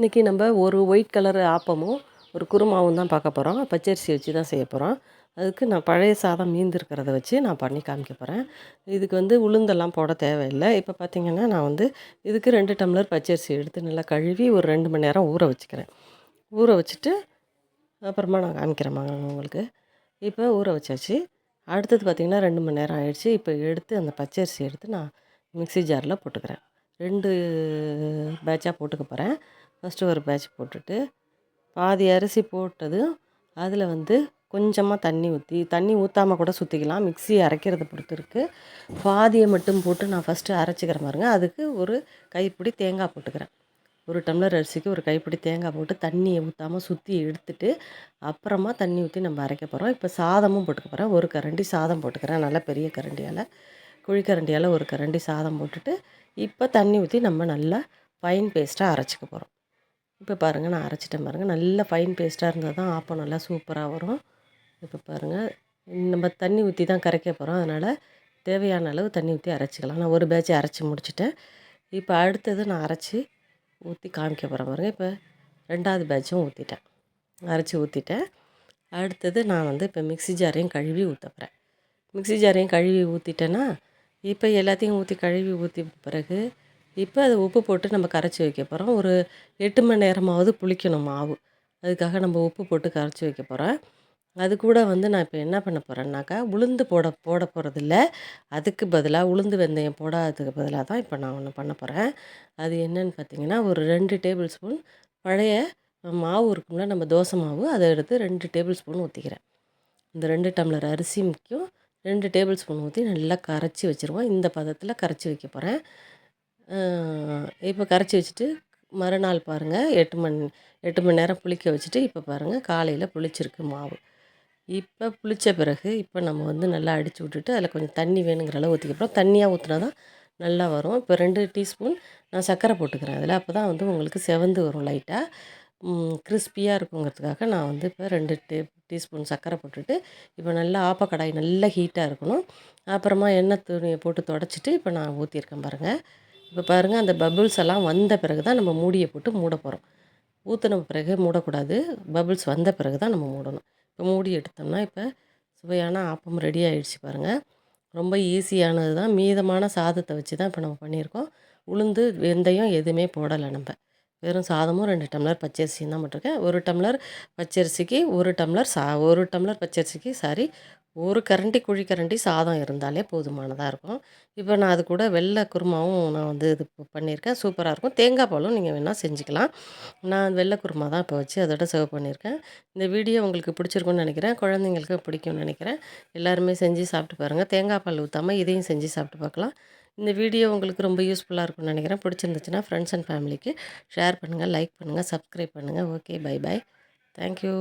இன்றைக்கி நம்ம ஒரு ஒயிட் கலர் ஆப்பமும் ஒரு குருமாவும் தான் பார்க்க போகிறோம் பச்சரிசி வச்சு தான் செய்ய போகிறோம் அதுக்கு நான் பழைய சாதம் மீந்திருக்கிறத வச்சு நான் பண்ணி காமிக்க போகிறேன் இதுக்கு வந்து உளுந்தெல்லாம் போட தேவையில்லை. இப்போ பார்த்திங்கன்னா நான் வந்து இதுக்கு ரெண்டு டம்ளர் பச்சரிசி எடுத்து நல்லா கழுவி ஒரு ரெண்டு மணி நேரம் ஊற வச்சுக்கிறேன். ஊற வச்சுட்டு அப்புறமா நான் காமிக்கிறேன் உங்களுக்கு. இப்போ ஊற வச்சாச்சு. அடுத்தது பார்த்திங்கன்னா ரெண்டு மணி நேரம் ஆயிடுச்சு. இப்போ எடுத்து அந்த பச்சரிசி எடுத்து நான் மிக்ஸி ஜாரில் போட்டுக்கிறேன். ரெண்டு பேட்சாக போட்டுக்க போகிறேன் ஃபஸ்ட்டு ஒரு பேட்ச் போட்டுட்டு பாதி அரிசி போட்டதும் அதில் வந்து கொஞ்சமாக தண்ணி ஊற்றி தண்ணி ஊற்றாமல் கூட சுற்றிக்கலாம் மிக்ஸி அரைக்கிறத பொறுத்து இருக்குது பாதியை மட்டும் போட்டு நான் ஃபஸ்ட்டு அரைச்சிக்கிற பாருங்க. அதுக்கு ஒரு கைப்பிடி தேங்காய் போட்டுக்கிறேன். ஒரு டம்ளர் அரிசிக்கு ஒரு கைப்பிடி தேங்காய் போட்டு தண்ணியை ஊற்றாமல் சுற்றி எடுத்துட்டு அப்புறமா தண்ணி ஊற்றி நம்ம அரைக்க போகிறோம் இப்போ சாதமும் போட்டுக்க போகிறேன் ஒரு கரண்டி சாதம் போட்டுக்கிறேன். நல்லா பெரிய கரண்டியால் குழிக்கரண்டியால் ஒரு கரண்டி சாதம் போட்டுட்டு இப்போ தண்ணி ஊற்றி நம்ம நல்லா ஃபைன் பேஸ்ட்டாக அரைச்சிக்க போகிறோம் இப்போ பாருங்கள் நான் அரைச்சிட்டேன் பாருங்கள் நல்ல ஃபைன் பேஸ்ட்டாக இருந்தால் தான் ஆப்பம் நல்லா சூப்பராக வரும். இப்போ பாருங்கள் நம்ம தண்ணி ஊற்றி தான் கரைக்க போகிறோம் அதனால் தேவையான அளவு தண்ணி ஊற்றி அரைச்சிக்கலாம். நான் ஒரு பேட்ச் அரைச்சி முடிச்சிட்டேன். இப்போ அடுத்தது நான் அரைச்சி ஊற்றி காமிக்க போகிறேன் பாருங்கள் இப்போ ரெண்டாவது பேட்சும் ஊற்றிட்டேன் அரைச்சி ஊற்றிட்டேன் அடுத்தது நான் வந்து இப்போ மிக்ஸி ஜாரையும் கழுவி ஊற்ற போகிறேன் மிக்ஸி ஜாரையும் கழுவி ஊற்றிட்டேன்னா இப்போ எல்லாத்தையும் ஊற்றி கழுவி ஊற்றி பிறகு இப்போ அது உப்பு போட்டு நம்ம கரைச்சி வைக்க போகிறோம் ஒரு எட்டு மணி நேரமாவது புளிக்கணும் மாவு. அதுக்காக நம்ம உப்பு போட்டு கரைச்சி வைக்க போகிறோம் அது கூட வந்து நான் இப்போ என்ன பண்ண போகிறேன்னாக்கா உளுந்து போட போட போகிறதில்ல அதுக்கு பதிலாக உளுந்து வெந்தயம் போடாததுக்கு பதிலாக தான் இப்போ நான் ஒன்று பண்ண போகிறேன் அது என்னன்னு பார்த்தீங்கன்னா ஒரு ரெண்டு டேபிள் ஸ்பூன் பழைய மாவு இருக்கும்ல நம்ம தோசை மாவு அதை எடுத்து ரெண்டு டேபிள் ஸ்பூன் ஊற்றிக்கிறேன் இந்த ரெண்டு டம்ளர் அரிசி முக்கியம். ரெண்டு டேபிள் ஸ்பூன் ஊற்றி நல்லா கரைச்சி வச்சுருவோம். இந்த பதத்தில் கரைச்சி வைக்க போகிறேன் இப்போ கரைச்சி வச்சுட்டு மறுநாள் பாருங்கள் எட்டு மணி எட்டு மணி நேரம் புளிக்க வச்சுட்டு இப்போ பாருங்கள் காலையில் புளிச்சிருக்கு மாவு. இப்போ புளித்த பிறகு இப்போ நம்ம வந்து நல்லா அடித்து விட்டுட்டு அதில் கொஞ்சம் தண்ணி வேணுங்கிற அளவு ஊற்றிக்கப்புறம் தண்ணியாக ஊற்றினா தான் நல்லா வரும். இப்போ ரெண்டு டீஸ்பூன் நான் சர்க்கரை போட்டுக்கிறேன். அதில் அப்போ தான் வந்து உங்களுக்கு செவந்து வரும் லைட்டாக கிறிஸ்பியாக இருக்குங்கிறதுக்காக நான் வந்து இப்போ ரெண்டு டீ டீஸ்பூன் சர்க்கரை போட்டுட்டு இப்போ நல்லா ஆப்பக்கடாய் நல்லா ஹீட்டாக இருக்கணும். அப்புறமா எண்ணெய் துணியை போட்டு தொடச்சிட்டு இப்போ நான் ஊற்றிருக்கேன் பாருங்கள் இப்போ பாருங்கள் அந்த பபுள்ஸ் எல்லாம் வந்த பிறகு தான் நம்ம மூடியை போட்டு மூட போகிறோம் ஊற்றின பிறகு மூடக்கூடாது. பபுள்ஸ் வந்த பிறகு தான் நம்ம மூடணும். இப்போ மூடி எடுத்தோம்னா இப்போ சுவையான ஆப்பம் ரெடி ஆகிடுச்சு பாருங்கள் ரொம்ப ஈஸியானது தான் மீதமான சாதத்தை வச்சு தான் இப்போ நம்ம பண்ணியிருக்கோம். உளுந்து வெந்தயம் எதுவுமே போடலை நம்ம. வெறும் சாதமும் ரெண்டு டம்ளர் பச்சரிசியும் தான் போட்டிருக்கேன். ஒரு டம்ளர் பச்சரிசிக்கு ஒரு டம்ளர் சா ஒரு டம்ளர் பச்சரிசிக்கு சாரி ஒரு கரண்டி குழி கரண்டி சாதம் இருந்தாலே போதுமானதாக இருக்கும். இப்போ நான் அது கூட வெள்ளை குருமாவும் நான் வந்து இது பண்ணியிருக்கேன். சூப்பராக இருக்கும். தேங்காய் பாலும் நீங்கள் வேணால் செஞ்சுக்கலாம். நான் வெள்ளை குருமா தான் இப்போ வச்சு அதோட சர்வ் பண்ணியிருக்கேன். இந்த வீடியோ உங்களுக்கு பிடிச்சிருக்குன்னு நினைக்கிறேன். குழந்தைங்களுக்கு பிடிக்கும்னு நினைக்கிறேன். எல்லாருமே செஞ்சு சாப்பிட்டு பாருங்கள் தேங்காய் பால் ஊற்றாமல் இதையும் செஞ்சு சாப்பிட்டு பார்க்கலாம். இந்த வீடியோ உங்களுக்கு ரொம்ப யூஸ்ஃபுல்லாக இருக்கும்னு நினைக்கிறேன். பிடிச்சிருந்துச்சுன்னா ஃப்ரெண்ட்ஸ் அண்ட் ஃபேமிலிக்கு ஷேர் பண்ணுங்கள் லைக் பண்ணுங்கள் சப்ஸ்கிரைப் பண்ணுங்கள் okay bye bye thank you